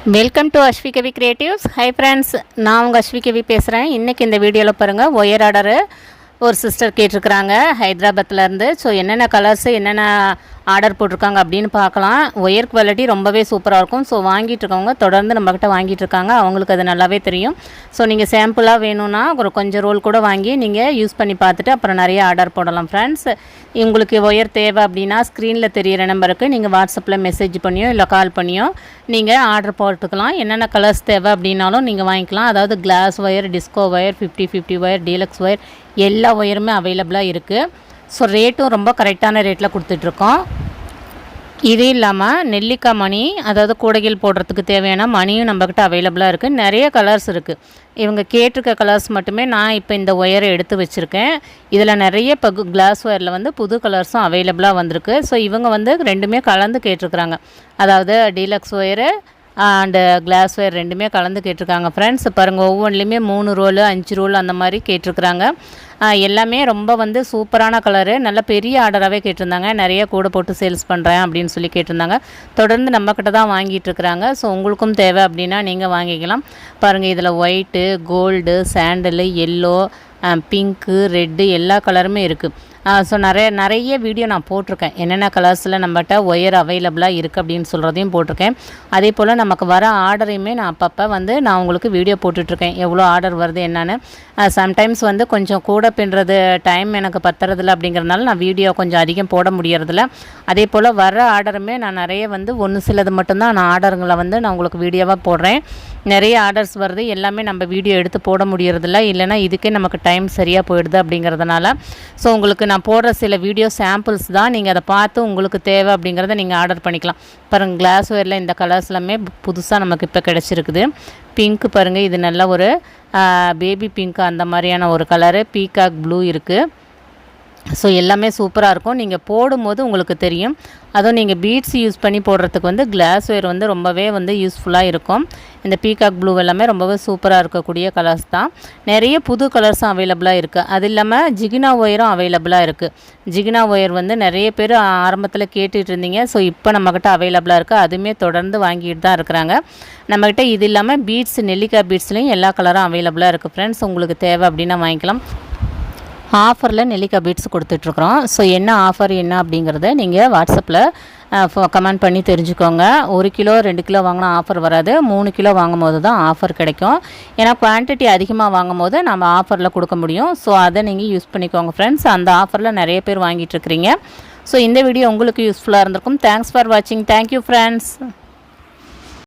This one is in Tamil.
Welcome to Aswi Kavi creatives hi friends நான் உங்கள் அஸ்வி கவி பேசுகிறேன் இன்றைக்கி இந்த வீடியோவில் பாருங்கள் ஒயர் ஆர்டரு ஒரு சிஸ்டர் கேட்டிருக்கிறாங்க ஹைதராபாத்லேருந்து ஸோ என்னென்ன கலர்ஸு என்னென்ன ஆர்டர் போட்டிருக்காங்க அப்படின்னு பார்க்கலாம். ஒயர் குவாலிட்டி ரொம்பவே சூப்பராக இருக்கும். ஸோ வாங்கிட்டு இருக்கவங்க தொடர்ந்து நம்மக்கிட்ட வாங்கிட்டு இருக்காங்க அவங்களுக்கு அது நல்லாவே தெரியும். ஸோ நீங்கள் சாம்பிளாக வேணும்னா ஒரு கொஞ்சம் ரோல் கூட வாங்கி நீங்கள் யூஸ் பண்ணி பார்த்துட்டு அப்புறம் நிறைய ஆர்டர் போடலாம் ஃப்ரெண்ட்ஸ் உங்களுக்கு ஒயர் தேவை அப்படின்னா ஸ்க்ரீனில் தெரியிற நம்பருக்கு நீங்கள் வாட்ஸ்அப்பில் மெசேஜ் பண்ணியோ இல்லை கால் பண்ணியோ நீங்கள் ஆர்டர் போட்டுக்கலாம். என்னென்ன கலர்ஸ் தேவை அப்படின்னாலும் நீங்கள் வாங்கிக்கலாம். அதாவது glass wire disco wire fifty fifty wire deluxe wire எல்லா ஒயருமே அவைலபிளாக இருக்குது ஸோ ரேட்டும் ரொம்ப கரெக்டான ரேட்டில் கொடுத்துட்ருக்கோம். இது இல்லாமல் நெல்லிக்காய் மணி அதாவது கூடைகள் போடுறதுக்கு தேவையான மணியும் நம்மக்கிட்ட அவைலபிளாக இருக்குது நிறைய கலர்ஸ் இருக்குது இவங்க கேட்டிருக்க கலர்ஸ் மட்டுமே நான் இப்போ இந்த ஒயரை எடுத்து வச்சுருக்கேன். இதில் நிறைய இப்போ கிளாஸ் ஒயரில் வந்து புது கலர்ஸும் அவைலபிளாக வந்திருக்கு. ஸோ இவங்க வந்து ரெண்டுமே கலந்து கேட்டிருக்கிறாங்க. அதாவது deluxe wire and glassware uh, ரெண்டுமே கலந்து கேட்டிருக்காங்க ஃப்ரெண்ட்ஸ் பாருங்கள் ஒவ்வொன்றுலேயுமே மூணு ரோல் அஞ்சு ரோல் அந்த மாதிரி கேட்டிருக்கிறாங்க. எல்லாமே ரொம்ப வந்து சூப்பரான கலரு நல்ல பெரிய ஆர்டராகவே கேட்டிருந்தாங்க. நிறைய கூட போட்டு சேல்ஸ் பண்ணுறேன் அப்படின்னு சொல்லி கேட்டிருந்தாங்க. தொடர்ந்து நம்மக்கிட்ட தான் வாங்கிட்டு இருக்கிறாங்க. ஸோ உங்களுக்கும் தேவை அப்படின்னா நீங்கள் வாங்கிக்கலாம். பாருங்கள் இதில் white gold sandal yellow pink red எல்லா கலருமே இருக்குது ஸோ நிறைய நிறைய வீடியோ நான் போட்டிருக்கேன். என்னென்ன கலர்ஸில் நம்மகிட்ட ஒயர் அவைலபிளாக இருக்குது அப்படின்னு சொல்கிறதையும் போட்டிருக்கேன். அதே போல் நமக்கு வர ஆர்டரையுமே நான் அப்பப்போ வந்து நான் உங்களுக்கு வீடியோ போட்டுட்ருக்கேன் எவ்வளோ ஆர்டர் வருது என்னென்னு. சம்டைம்ஸ் வந்து கொஞ்சம் கூட பின்னுறது டைம் எனக்கு பத்துறதில்ல அப்படிங்கிறதுனால நான் வீடியோ கொஞ்சம் அதிகம் போட முடியறதில்ல. அதே போல் வர ஆர்டருமே நான் நிறைய வந்து ஒன்று சிலது மட்டும்தான் நான் ஆர்டருங்களை வந்து நான் உங்களுக்கு வீடியோவாக போடுறேன். நிறைய ஆர்டர்ஸ் வருது எல்லாமே நம்ம வீடியோ எடுத்து போட முடியறதில்ல. இல்லைனா இதுக்கே நமக்கு டைம் சரியாக போயிடுது அப்படிங்கிறதுனால. ஸோ உங்களுக்கு நான் போடுற சில வீடியோ சாம்பிள்ஸ் தான் நீங்கள் அதை பார்த்து உங்களுக்கு தேவை அப்படிங்கிறத நீங்கள் ஆர்டர் பண்ணிக்கலாம். பாருங்கள் கிளாஸ் ஒயரில் இந்த கலர்ஸ் எல்லாமே புதுசாக நமக்கு இப்போ கிடச்சிருக்குது. பிங்க்கு பாருங்கள் இது நல்ல ஒரு பேபி பிங்க் அந்த மாதிரியான ஒரு கலரு பீகாக் ப்ளூ இருக்குது ஸோ எல்லாமே சூப்பராக இருக்கும். நீங்கள் போடும்போது உங்களுக்கு தெரியும். அதுவும் நீங்கள் பீட்ஸ் யூஸ் பண்ணி போடுறதுக்கு வந்து கிளாஸ் ஒயர் வந்து ரொம்பவே வந்து யூஸ்ஃபுல்லாக இருக்கும். இந்த பீகாக் ப்ளூ எல்லாமே ரொம்பவே சூப்பராக இருக்கக்கூடிய கலர்ஸ் தான். நிறைய புது கலர்ஸும் அவைலபிளாக இருக்குது அது இல்லாமல் ஜிகினா ஒயரும் அவைலபிளாக இருக்குது ஜிகினா ஒயர் வந்து நிறைய பேர் ஆரம்பத்தில் கேட்டுகிட்டு இருந்தீங்க. ஸோ இப்போ நம்மக்கிட்ட அவைலபிளாக இருக்குது அதுவுமே தொடர்ந்து வாங்கிட்டு தான் இருக்கிறாங்க. நம்மக்கிட்ட இது இல்லாமல் பீட்ஸ் நெல்லிக்காய் பீட்ஸ்லேயும் எல்லா கலரும் அவைலபிளாக இருக்குது ஃப்ரெண்ட்ஸ் உங்களுக்கு தேவை அப்படின்னா வாங்கிக்கலாம். ஆஃபரில் நெல்லிக்காய் பீட்ஸ் கொடுத்துட்ருக்குறோம். ஸோ என்ன ஆஃபர் என்ன அப்படிங்கிறத நீங்கள் வாட்ஸ்அப்பில் கமெண்ட் பண்ணி தெரிஞ்சுக்கோங்க. ஒரு கிலோ ரெண்டு கிலோ வாங்கினா ஆஃபர் வராது. மூணு கிலோ வாங்கும் போது தான் ஆஃபர் கிடைக்கும். ஏன்னா குவான்டிட்டி அதிகமாக வாங்கும் போது நம்ம ஆஃபரில் கொடுக்க முடியும். ஸோ அதை நீங்கள் யூஸ் பண்ணிக்கோங்க ஃப்ரெண்ட்ஸ் அந்த ஆஃபரில் நிறைய பேர் வாங்கிட்டு இருக்கிறீங்க ஸோ இந்த வீடியோ உங்களுக்கு யூஸ்ஃபுல்லாக இருந்திருக்கும். தேங்க்ஸ் ஃபார் வாட்சிங் தேங்க்யூ ஃப்ரெண்ட்ஸ்